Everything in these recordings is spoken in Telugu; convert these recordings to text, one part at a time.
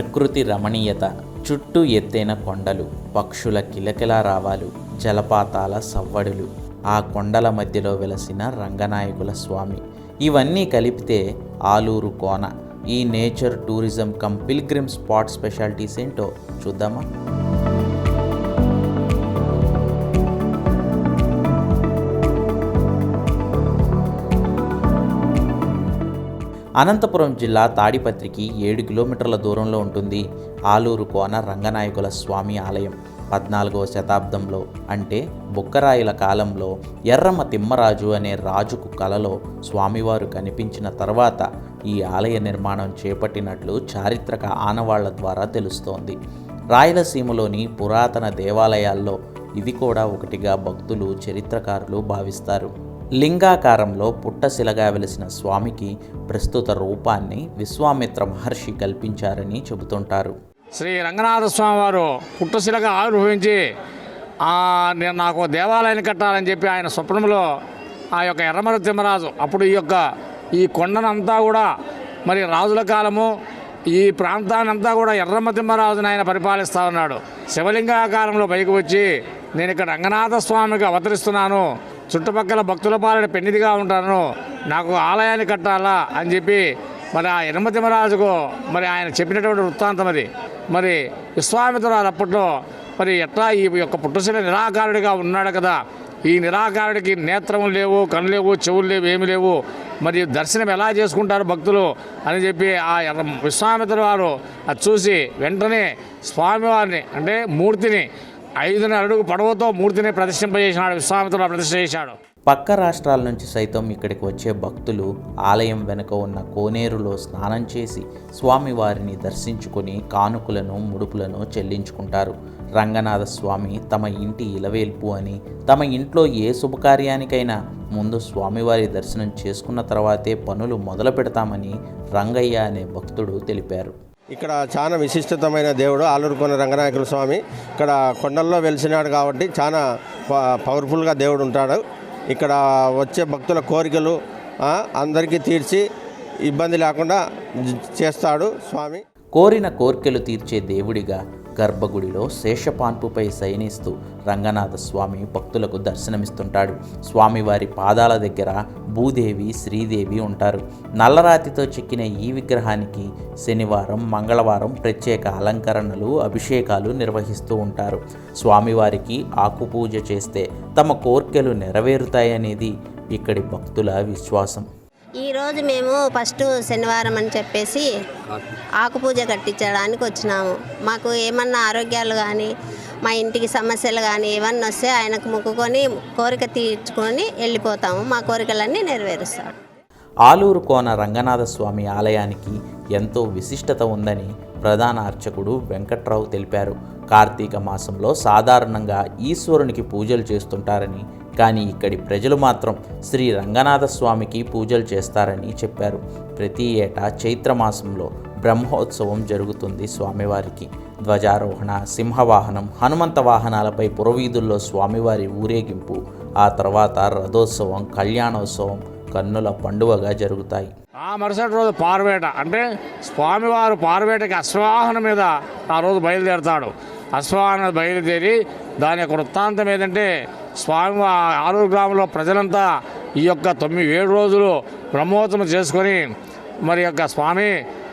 ప్రకృతి రమణీయత చుట్టూ ఎత్తైన కొండలు పక్షుల కిలకిలా రావాలు జలపాతాల సవ్వడులు ఆ కొండల మధ్యలో వెలసిన రంగనాయకుల స్వామి. ఇవన్నీ కలిపితే ఆలూరు కోన. ఈ nature tourism cum pilgrim spot specialties ఏంటో చూద్దామా? అనంతపురం జిల్లా తాడిపత్రికి ఏడు కిలోమీటర్ల దూరంలో ఉంటుంది ఆలూరు కోన రంగనాయకుల స్వామి ఆలయం. పద్నాలుగవ శతాబ్దంలో అంటే బుక్కరాయుల కాలంలో ఎర్రమ తిమ్మరాజు అనే రాజుకు కలలో స్వామివారు కనిపించిన తర్వాత ఈ ఆలయ నిర్మాణం చేపట్టినట్లు చారిత్రక ఆనవాళ్ళ ద్వారా తెలుస్తోంది. రాయలసీమలోని పురాతన దేవాలయాల్లో ఇది కూడా ఒకటిగా భక్తులు చరిత్రకారులు భావిస్తారు. లింగాకారంలో పుట్టశిలగా వెలిసిన స్వామికి ప్రస్తుత రూపాన్ని విశ్వామిత్ర మహర్షి కల్పించారని చెబుతుంటారు. శ్రీ రంగనాథ స్వామి వారు పుట్టశిలగా ఆవిర్భవించి నేను నాకు దేవాలయాన్ని కట్టాలని చెప్పి ఆయన స్వప్నంలో ఆ యొక్క ఎర్రమర తిమ్మరాజు అప్పుడు ఈ యొక్క ఈ కొండనంతా కూడా మరి రాజుల కాలము ఈ ప్రాంతాన్నంతా కూడా ఎర్రమ్మ తిమ్మరాజుని ఆయన పరిపాలిస్తూ ఉన్నాడు. శివలింగాకారంలో పైకి వచ్చి నేను ఇక్కడ రంగనాథ స్వామికి అవతరిస్తున్నాను. చుట్టుపక్కల భక్తుల పాలన పెన్నిదిగా ఉంటాను. నాకు ఆలయాన్ని కట్టాలా అని చెప్పి మరి ఆ యనమతిమరాజుకు మరి ఆయన చెప్పినటువంటి వృత్తాంతం అది. మరి విశ్వామిత్రరాజు అప్పట్లో మరి ఎట్లా ఈ యొక్క పుట్టుశిల నిరాకారుడిగా ఉన్నాడు కదా. ఈ నిరాకారుడికి నేత్రం లేవు కళ్ళు లేవు చెవులు లేవు ఏమి లేవు. మరి దర్శనం ఎలా చేసుకుంటారు భక్తులు అని చెప్పి ఆ విశ్వామిత్ర వారు అది చూసి వెంటనే స్వామివారిని అంటే మూర్తిని ఐదు అడుగు పడవతో మూర్తిని ప్రతిష్ఠింపజేసినాడు విశ్వామిత్రుడు ప్రతిష్ఠ చేశాడు. పక్క రాష్ట్రాల నుంచి సైతం ఇక్కడికి వచ్చే భక్తులు ఆలయం వెనుక ఉన్న కోనేరులో స్నానం చేసి స్వామివారిని దర్శించుకొని కానుకలను ముడుపులను చెల్లించుకుంటారు. రంగనాథ స్వామి తమ ఇంటి ఇలవేల్పు అని తమ ఇంట్లో ఏ శుభకార్యానికైనా ముందు స్వామివారి దర్శనం చేసుకున్న తర్వాతే పనులు మొదలు పెడతామని రంగయ్య అనే భక్తుడు తెలిపారు. ఇక్కడ చాలా విశిష్టతమైన దేవుడు ఆలూరుకొన రంగనాయకుల స్వామి. ఇక్కడ కొండల్లో వెలిసినాడు కాబట్టి చాలా ప- పవర్ఫుల్గా దేవుడు ఉంటాడు. ఇక్కడ వచ్చే భక్తుల కోరికలు అందరికీ తీర్చి ఇబ్బంది లేకుండా చేస్తాడు స్వామి. కోరిన కోరికలు తీర్చే దేవుడిగా గర్భగుడిలో శేషపాన్పుపై శయనిస్తూ రంగనాథ స్వామి భక్తులకు దర్శనమిస్తుంటాడు. స్వామివారి పాదాల దగ్గర భూదేవి శ్రీదేవి ఉంటారు. నల్లరాతితో చెక్కిన ఈ విగ్రహానికి శనివారం మంగళవారం ప్రత్యేక అలంకరణలు అభిషేకాలు నిర్వహిస్తూ ఉంటారు. స్వామివారికి ఆకుపూజ చేస్తే తమ కోర్కెలు నెరవేరుతాయనేది ఇక్కడి భక్తుల విశ్వాసం. ఈరోజు మేము ఫస్ట్ శనివారం అని చెప్పేసి ఆకుపూజ కట్టించడానికి వచ్చినాము. మాకు ఏమన్నా ఆరోగ్యాలు కానీ మా ఇంటికి సమస్యలు కానీ ఏమన్నా వస్తే ఆయనకు మొక్కుకొని కోరిక తీర్చుకొని వెళ్ళిపోతాము. మా కోరికలన్నీ నెరవేరుస్తాడు. ఆలూరు కోన రంగనాథ స్వామి ఆలయానికి ఎంతో విశిష్టత ఉందని ప్రధాన అర్చకుడు వెంకట్రావు తెలిపారు. కార్తీక మాసంలో సాధారణంగా ఈశ్వరునికి పూజలు చేస్తుంటారని కానీ ఇక్కడి ప్రజలు మాత్రం శ్రీ రంగనాథ స్వామికి పూజలు చేస్తారని చెప్పారు. ప్రతి ఏటా చైత్రమాసంలో బ్రహ్మోత్సవం జరుగుతుంది స్వామివారికి. ధ్వజారోహణ సింహవాహనం హనుమంత వాహనాలపై పురవీధుల్లో స్వామివారి ఊరేగింపు ఆ తర్వాత రథోత్సవం కళ్యాణోత్సవం కన్నుల పండుగగా జరుగుతాయి. ఆ మరుసటి రోజు పార్వేట అంటే స్వామివారు పార్వేటకి అశ్వాహన మీద ఆ రోజు బయలుదేరతాడు. అశ్వాహన బయలుదేరి దాని యొక్క వృత్తాంతం ఏదంటే స్వామి ఆరూరు గ్రామంలో ప్రజలంతా ఈ యొక్క తొమ్మిది ఏడు రోజులు బ్రహ్మోత్సవం చేసుకొని మరి యొక్క స్వామి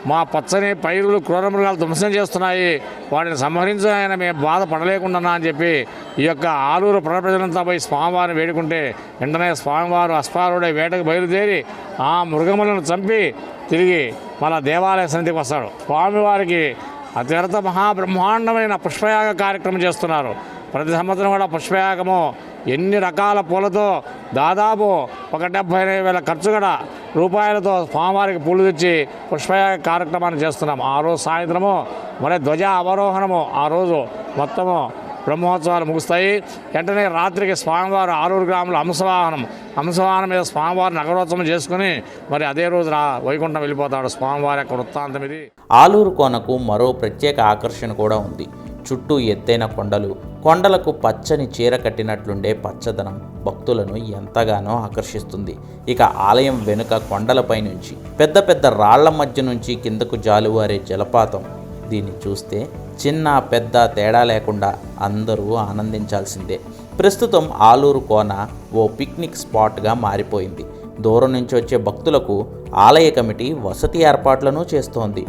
మా పచ్చని పైరులు క్రూర మృగాలు ధ్వంసం చేస్తున్నాయి. వాటిని సంహరించాయని మేము బాధపడలేకుండా అని చెప్పి ఈ యొక్క ఆలూరు ప్రజ ప్రజలంతా పోయి స్వామివారిని వేడుకుంటే వెంటనే స్వామివారు అశ్వారుడే వేటకు బయలుదేరి ఆ మృగములను చంపి తిరిగి మళ్ళా దేవాలయ సన్నిధికి వస్తాడు. స్వామివారికి అత్యంత మహాబ్రహ్మాండమైన పుష్పయాగ కార్యక్రమం చేస్తున్నారు. ప్రతి సంవత్సరం కూడా పుష్పయాగము ఎన్ని రకాల పూలతో దాదాపు ఒక డెబ్బై ఐదు వేల ఖర్చు కూడా రూపాయలతో స్వామివారికి పూలు తెచ్చి పుష్పయాగ కార్యక్రమాన్ని చేస్తున్నాం. ఆ రోజు సాయంత్రము మరి ధ్వజ అవరోహణము ఆ రోజు మొత్తము బ్రహ్మోత్సవాలు ముగుస్తాయి. వెంటనే రాత్రికి స్వామివారు ఆరూరు గ్రాముల హంసవాహనం హంసవాహనం మీద స్వామివారు నగరోత్సవం చేసుకుని మరి అదే రోజు రా వైకుంఠం వెళ్ళిపోతాడు స్వామివారి యొక్క వృత్తాంతం ఇది. ఆలూరు కోనకు మరో ప్రత్యేక ఆకర్షణ కూడా ఉంది. చుట్టూ ఎత్తైన కొండలు. కొండలకు పచ్చని చీర కట్టినట్లుండే పచ్చదనం భక్తులను ఎంతగానో ఆకర్షిస్తుంది. ఇక ఆలయం వెనుక కొండలపై నుంచి పెద్ద పెద్ద రాళ్ళ మధ్య నుంచి కిందకు జాలువారే జలపాతం. దీన్ని చూస్తే చిన్న పెద్ద తేడా లేకుండా అందరూ ఆనందించాల్సిందే. ప్రస్తుతం ఆలూరు కోన ఓ పిక్నిక్ స్పాట్గా మారిపోయింది. దూరం నుంచి వచ్చే భక్తులకు ఆలయ కమిటీ వసతి ఏర్పాట్లను చేస్తోంది.